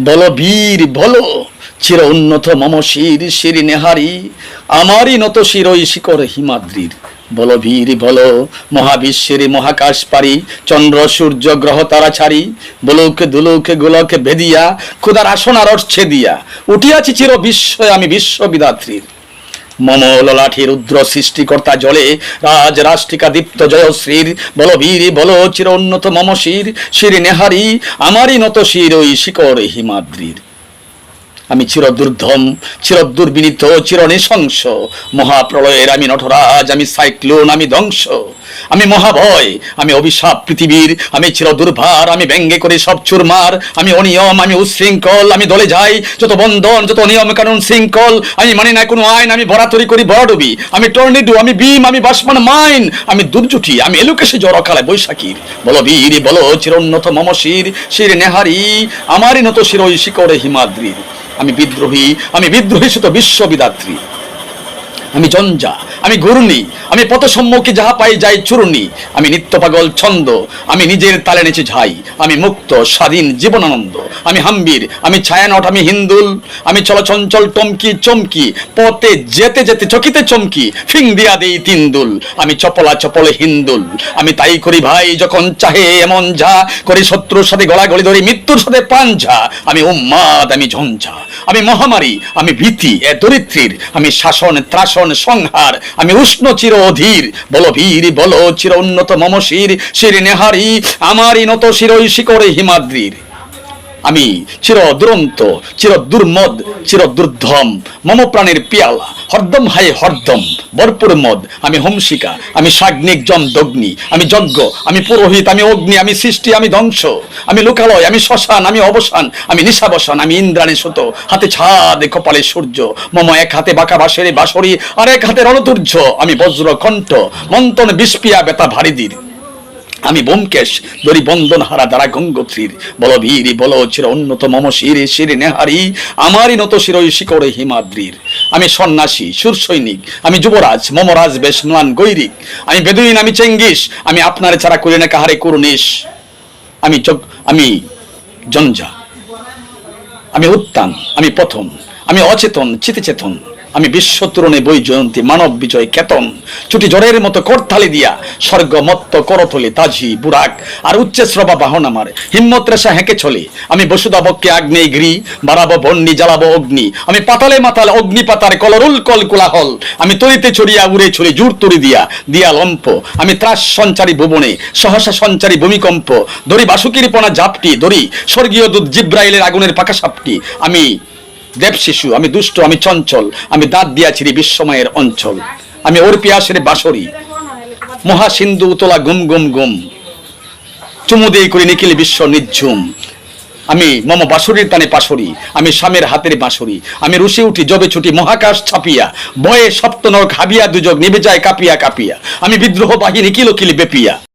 বল বীর বল, চির উন্নত মম শির শির নেহারি, আমারই নত শিরই শিকর হিমাদ্রির। বল বীর বল, মহাবিশ্বের মহাকাশ পারি, চন্দ্র, সূর্য, গ্রহ, তারা ছাড়ি, বলুক, দুলুক, গোলক ভেদিয়া খুদার আসন আর দিয়া। উঠিয়াছি চির বিশ্ব আমি বিশ্ববিদাত্রীর। মম ললাঠি রুদ্র সৃষ্টিকর্তা জলে রাজ রাষ্ট্রিকা দীপ্ত জয়শ্রীর বল বীর, বল চির উন্নত মম শির শির নেহারি, আমারই নত শির ওই শিকর হিমাদ্রির। আমি চির দুর্ধম চির দুর্বিনীত চির নৃশংস মহাপ্রলয়ের আমি নটরাজ, আমি সাইক্লোন, আমি ধ্বংস। আমি মহাভয় আমি অভিশাপ পৃথিবীর, আমি চির দুর্ভার আমি ব্যঙ্গে করে সব চুরমার। আমি অনিয়ম, আমি উশৃঙ্খল, আমি দলে যাই। যত বন্ধন, যত নিয়ম কানুন শৃঙ্খল, আমি মানি না কোনো আইন, আমি বরাতরি করি বড়ডুবি। আমি টর্নেডো, আমি বিম আমি বাসমান মাইন। আমি দুর্জুটি, আমি এলুকেশে জ্বর কালায় বৈশাখীর। বলো বীর বলো চিরোন্নত মম শির নেহারি, আমারই নত শিরই শিকরে হিমাদ্রির। আমি বিদ্রোহী আমি বিদ্রোহী শুধু বিশ্ববিদাত্রী আমি জঞ্জা আমি ঘূর্ণি আমি পথ সম্মুখে যাহা পাই যাই চূর্ণি, আমি নিত্য পাগল ছন্দ, আমি নিজের তালে নেচে ঝাই, আমি মুক্ত স্বাধীন জীবনানন্দ, আমি হাম্বির, আমি ছায়ানট, আমি হিন্দুল, আমি চলচঞ্চল টমকি, চমকি, পথে যেতে যেতে, চকিতে চমকি, ফিং দিয়া দেই তিনদুল, আমি চপলা চপলে হিন্দুল, আমি তাই করি ভাই যখন চাহে এমন ঝা, করি শত্রুর সাথে গলাগলি ধরি, মৃত্যুর সাথে পাঞ্ঝা আমি উম্মাদ, আমি ঝঞ্ঝা, আমি মহামারী, আমি ভীতি, এ দরিদ্রীর, আমি শাসন, ত্রাসন, সংহার আমি উষ্ণ চির অধীর বল ভীর বল চির উন্নত মম শির শির নেহারি আমারই নত শিরই শিকরে হিমাদ্রির। আমি চির দুরন্ত চির দুর্মদ চির দুর্ধম মম প্রাণের পিয়ালা, হরদম হায় হরদম, ভরপুর মদ, আমি হোমশিকা, আমি সাগ্নিক জম দগ্নি আমি যজ্ঞ, আমি পুরোহিত, আমি অগ্নি, আমি সৃষ্টি, আমি ধ্বংস, আমি লোকালয়, আমি শ্মশান, আমি অবসান, আমি নিশাবসান, আমি ইন্দ্রাণী সুত, হাতে ছাদ, কপালে সূর্য, মম এক হাতে বাঁকা বাঁশের বাঁশরি, আর এক হাতে রণতুর্য, আমি বজ্র কণ্ঠ মন্তন বিস্পিয়া বেতা ভারিদির আমি বোমকেশ দরি বন্দন হারা দ্বারা গঙ্গোত্রীর। বল বীর বল চির উন্নত মম শিরে শিরে নেহারি, আমারই নত শিরই শিকরে হিমাদ্রির। আমি সন্ন্যাসী, সুর সৈনিক, আমি যুবরাজ, মমরাজ বেশ ম্লান গৈরিক। আমি বেদুইন, আমি চেঙ্গিস, আমি আপনার ছাড়া করি না কাহারে করুনিস আমি আমি জঞ্জা, আমি উত্তান, আমি প্রথম, আমি অচেতন, চিতিচেতন। আমি বিশ্ব তরুণে বই জয়ন্তী, মানব বিজয় কেতন। ছুটি জ্বরের মতো করতালি দিয়া স্বর্গ মত্ত করতলে তাজি বুরাক আর উচ্চে শ্রবা বাহন আমার, হিম্মত রেশা হেঁকে চলে। আমি বসুদা বক্কে আগ্নেয় গৃহ বাড়াবো বন্নি, জ্বালাবো অগ্নি। আমি পাতালে মাতাল অগ্নি পাতার কলরুল কল কোলাহল। আমি তরিতে ছড়িয়া উড়ে ছড়ি জুর তরি দিয়া দিয়া লম্প। আমি ত্রাস সঞ্চারী ভুবনে, সহসা সঞ্চারী ভূমিকম্প। দড়ি বাসুকির পনা জাপটি, দড়ি, স্বর্গীয় দুধ জিব্রাইলের আগুনের পাকা সাপটি আমি দেব শিশু, আমি দুষ্ট, আমি চঞ্চল, আমি দাঁত দিয়াছিরি বিশ্বময়ের অঞ্চল। আমি ওর পিয়াসের বাসরি মহা সিন্ধু উতলা গুম গুম গুম। চুমু দিয়ে করি নিখিল বিশ্ব নিঝুম। আমি মম বাসুরির তানে পাশরি, আমি স্বামীর হাতের বাঁশরি। আমি রুশি উঠি জবে ছুটি মহাকাশ ছাপিয়া। বয়ে সপ্তনর খাবিয়া দুজক নিবে যায় কাপিয়া কাপিয়া। আমি বিদ্রোহ বাহিনী কিলো কিলি বেপিয়া।